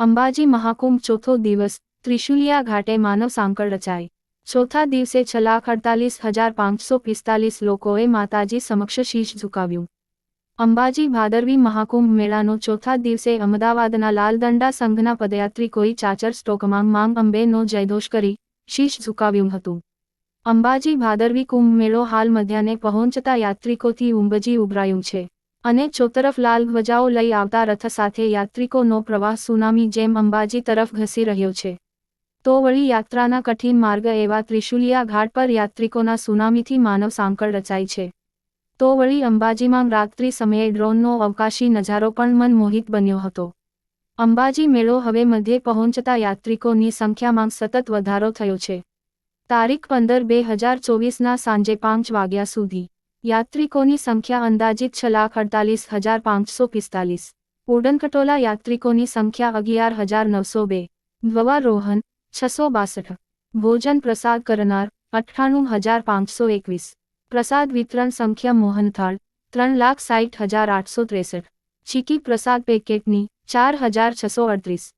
અંબાજી મહાકુંભ ચોથો દિવસ, ત્રિશુલિયા ઘાટે માનવ સાંકળ રચાઈ. ચોથા દિવસે છ લાખ અડતાલીસ હજાર પાંચસો પિસ્તાલીસ લોકોએ માતાજી સમક્ષ શીશ ઝુકાવ્યું. અંબાજી ભાદરવી મહાકુંભ મેળાનો ચોથા દિવસે અમદાવાદના લાલદંડા સંઘના પદયાત્રિકોએ ચાચર સ્ટોકમાં માંગ અંબેનો જયદોષ કરી, શીશ ઝુકાવ્યું હતું. અંબાજી ભાદરવી કુંભ મેળો હાલ મધ્યાને પહોંચતા યાત્રિકોથી ઉંબજી ઉભરાયું છે. અને ચોતરફ લાલ ધ્વજાઓ લઈ આવતા રથ સાથે યાત્રિકોનો પ્રવાહ સુનામી જેમ અંબાજી તરફ ઘસી રહ્યો છે. તો વળી યાત્રાના કઠિન માર્ગ એવા ત્રિશુલિયા ઘાટ પર યાત્રિકોના સુનામીથી માનવ સાંકળ રચાય છે. તો વળી અંબાજીમાં રાત્રિ સમયે ડ્રોનનો અવકાશી નજારો પણ મનમોહિત બન્યો હતો. અંબાજી મેળો હવે મધ્યે પહોંચતા યાત્રિકોની સંખ્યામાં સતત વધારો થયો છે. તારીખ પંદર બે હજાર ચોવીસના સાંજે પાંચ વાગ્યા સુધી. યાત્રિકોની સંખ્યા અંદાજિત છ લાખ અડતાલીસ હજાર પાંચસો પિસ્તાલીસ. ઉડનકટોલા યાત્રિકોની સંખ્યા અગિયાર હજાર નવસો બે. ધ્વવારોહન છસો બાસઠ. ભોજન પ્રસાદ કરનાર અઠ્ઠાણું હજાર પાંચસો એકવીસ. પ્રસાદ વિતરણ સંખ્યા મોહનથાળ ત્રણ લાખ સાઠ હજાર આઠસો ત્રેસઠ. ચીકી પ્રસાદ પેકેટની ચાર હજાર છસો અડત્રીસ.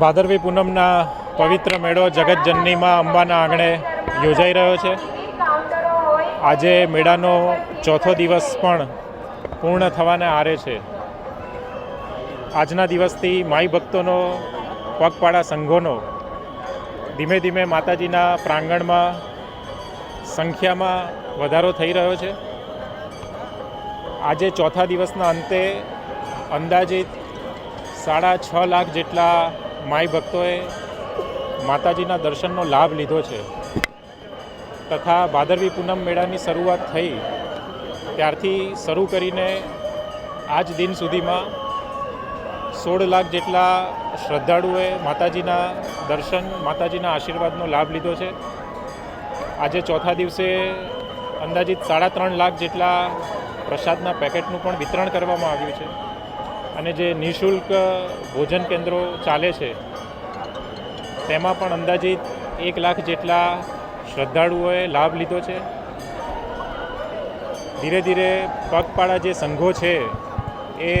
ભાદરવી પૂનમના પવિત્ર મેળો જગતજનનીમાં અંબાના આંગણે યોજાઈ રહ્યો છે. આજે મેળાનો ચોથો દિવસ પણ પૂર્ણ થવાને આરે છે. આજના દિવસથી માઈ ભક્તોનો, પગપાળા સંઘોનો ધીમે ધીમે માતાજીના પ્રાંગણમાં સંખ્યામાં વધારો થઈ રહ્યો છે. આજે ચોથા દિવસના અંતે અંદાજિત સાડા છ લાખ જેટલા માઈ ભક્તોએ માતાજીના દર્શનનો લાભ લીધો છે. તથા ભાદરવી પૂનમ મેળાની શરૂઆત થઈ, ત્યારથી શરૂ કરીને આજ દિન સુધીમાં સોળ લાખ જેટલા શ્રદ્ધાળુએ માતાજીના દર્શન, માતાજીના આશીર્વાદનો લાભ લીધો છે. આજે ચોથા દિવસે અંદાજિત સાડા ત્રણ લાખ જેટલા પ્રસાદના પેકેટનું પણ વિતરણ કરવામાં આવ્યું છે. અને જે નિઃશુલ્ક ભોજન કેન્દ્રો ચાલે છે તેમાં પણ અંદાજિત એક લાખ જેટલા શ્રદ્ધાળુઓએ લાભ લીધો છે. ધીરે ધીરે પગપાળા જે સંઘો છે, એ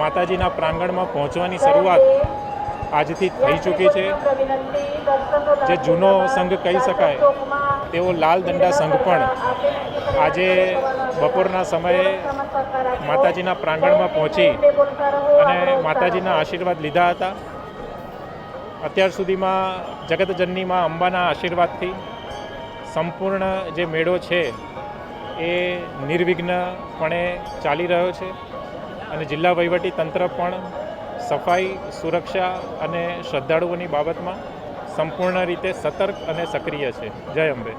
માતાજીના પ્રાંગણમાં પહોંચવાની શરૂઆત આજથી થઈ ચૂકી છે. જે જૂનો સંઘ કહી શકાય તેવો લાલ દંડા સંઘ પણ આજે બપોરના સમયે માતાજીના પ્રાંગણમાં પહોંચી અને માતાજીના આશીર્વાદ લીધા હતા. અત્યાર સુધીમાં જગતજનનીમાં અંબાના આશીર્વાદથી સંપૂર્ણ જે મેળો છે એ નિર્વિઘ્નપણે ચાલી રહ્યો છે અને જિલ્લા વહીવટી તંત્ર પણ સફાઈ, સુરક્ષા અને શ્રદ્ધાળુઓની બાબતમાં સંપૂર્ણ રીતે સતર્ક અને સક્રિય છે. જય અંબે.